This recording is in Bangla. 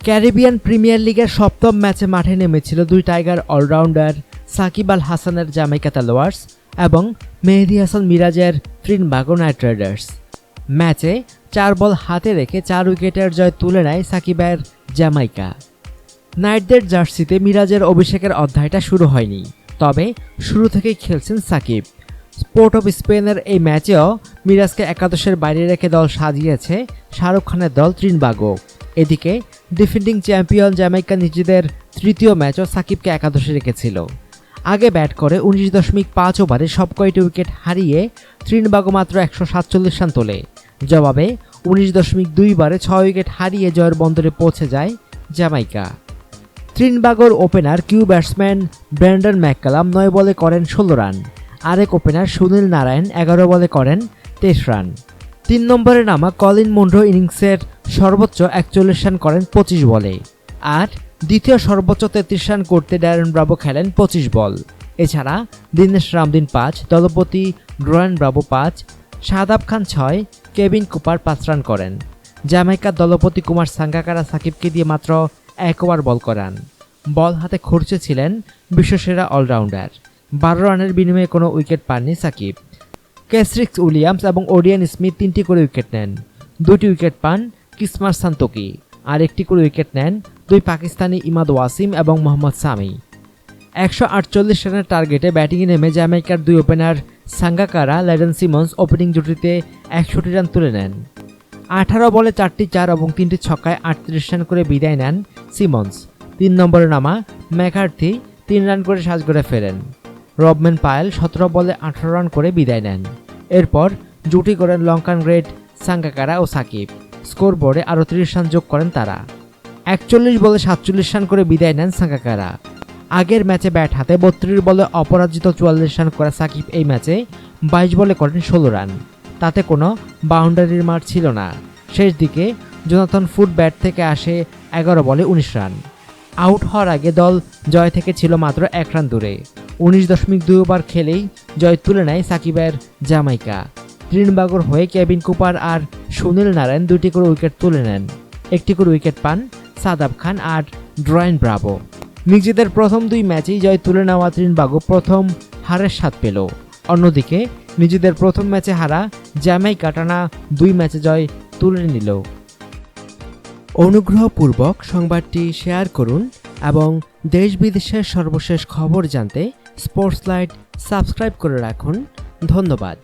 ক্যারিবিয়ান প্রিমিয়ার লিগের সপ্তম ম্যাচে মাঠে নেমেছিল দুই টাইগার অলরাউন্ডার সাকিব আল হাসানের জামাইকা তালোয়ার্স এবং মেহেদি হাসান মিরাজের ত্রিনবাগো নাইট রাইডার্স। ম্যাচে চার বল হাতে রেখে চার উইকেটের জয় তুলে নেয় সাকিবের জামাইকা নাইটদের জার্সিতে মিরাজের অভিষেকের অধ্যায়টা শুরু হয়নি, তবে শুরু থেকেই খেলছেন সাকিব। স্পোর্ট অফ স্পেনের এই ম্যাচেও মিরাজকে একাদশের বাইরে রেখে দল সাজিয়েছে শাহরুখ খানের দল ত্রিনবাগো। এদিকে ডিফেন্ডিং চ্যাম্পিয়ন জ্যামাইকা নিজেদের তৃতীয় ম্যাচও সাকিবকে একাদশে রেখেছিল। আগে ব্যাট করে উনিশ দশমিক পাঁচ ওভারে সব কয়টি উইকেট হারিয়ে ত্রিনবাগো মাত্র একশো সাতচল্লিশ রান তোলে। জবাবে উনিশ দশমিক দুই বারে ছয় উইকেট হারিয়ে জয়ের বন্দরে পৌঁছে যায় Jamaica. ত্রিনবাগর opener kiwi batsman Brandon McCullum নয় বলে করেন ষোলো রান। আরেক ওপেনার সুনীল নারায়ণ এগারো বলে করেন তেইশ রান। তিন নম্বরে নামা কলিন মুন্ডো ইনিংসের সর্বোচ্চ একচল্লিশ রান করেন পঁচিশ বলে। আর দ্বিতীয় সর্বোচ্চ তেত্রিশ রান করতে ড্যারেন ব্রাভো খেলেন পঁচিশ বল। এছাড়া দিনেশ রামদিন পাঁচ, দলপতি ড্রয়ান ব্রাভো পাঁচ শাহাদাব খান ছয়, কেভিন কুপার পাঁচ রান করেন। জামাইকার দলপতি কুমার সাঙ্গাকারা সাকিবকে দিয়ে মাত্র এক ওভার বল করান। বল হাতে খরচে ছিলেন বিশ্বসেরা অলরাউন্ডার। বারো রানের বিনিময়ে কোনো উইকেট পাননি সাকিব। ক্যাসরিক্স উইলিয়ামস এবং ওডিয়ান স্মিথ তিনটি করে উইকেট নেন। দুটি উইকেট পান কিসমার সান্তকি। আর একটি করে উইকেট নেন দুই পাকিস্তানি ইমাদ ওয়াসিম এবং মোহাম্মদ সামি। একশো আটচল্লিশ রানের টার্গেটে ব্যাটিংয়ে নেমে জ্যামাইকার দুই opener Sangakkara, Lendl Simmons opening জুটিতে একষট্টি রান তুলে নেন। আঠারো বলে চারটি চার এবং তিনটি ছক্কায় আটত্রিশ রান করে বিদায় নেন সিমন্স। তিন নম্বরে নামা ম্যাকার্থি তিন রান করে সাজ করে ফেরেন। রবম্যান পায়েল সতেরো বলে আঠারো রান করে বিদায় নেন। এরপর জুটি করেন লঙ্কান গ্রেট সাঙ্গাকারা ও সাকিব। স্কোর বোর্ডে আরও তিরিশ রান যোগ করেন তারা। একচল্লিশ বলে সাতচল্লিশ রান করে বিদায় নেন সাঙ্গাকারা। আগের ম্যাচে ব্যাট হাতে বত্রিশ বলে অপরাজিত চুয়াল্লিশ রান করা সাকিব এই ম্যাচে বাইশ বলে করেন ষোলো রান। তাতে কোনো বাউন্ডারির মার ছিল না। শেষ দিকে জোনাথন ফুট ব্যাট থেকে আসে এগারো বলে উনিশ রান। আউট হওয়ার আগে দল জয় থেকে ছিল মাত্র এক রান দূরে। উনিশ দশমিক দুই ওভার খেলেই জয় তুলে নেয় সাকিবের জামাইকা। ত্রিনবাগর হয়ে কেবিন কুপার আর সুনীল নারায়ণ দুটি করে উইকেট তুলে নেন। একটি করে উইকেট পান সাদাব খান আর ড্রয়েন ব্রাভো। নিজেদের প্রথম দুই ম্যাচেই জয় তুলে নেওয়া ত্রিনবাগো প্রথম হারের স্বাদ পেল। অন্যদিকে নিজেদের প্রথম ম্যাচে হারা জামাইকা টানা দুই ম্যাচে জয় তুলে নিল। অনুগ্রহপূর্বক সংবাদটি শেয়ার করুন এবং দেশ বিদেশের সর্বশেষ খবর জানতে স্পোর্টস লাইট সাবস্ক্রাইব করে রাখুন। ধন্যবাদ।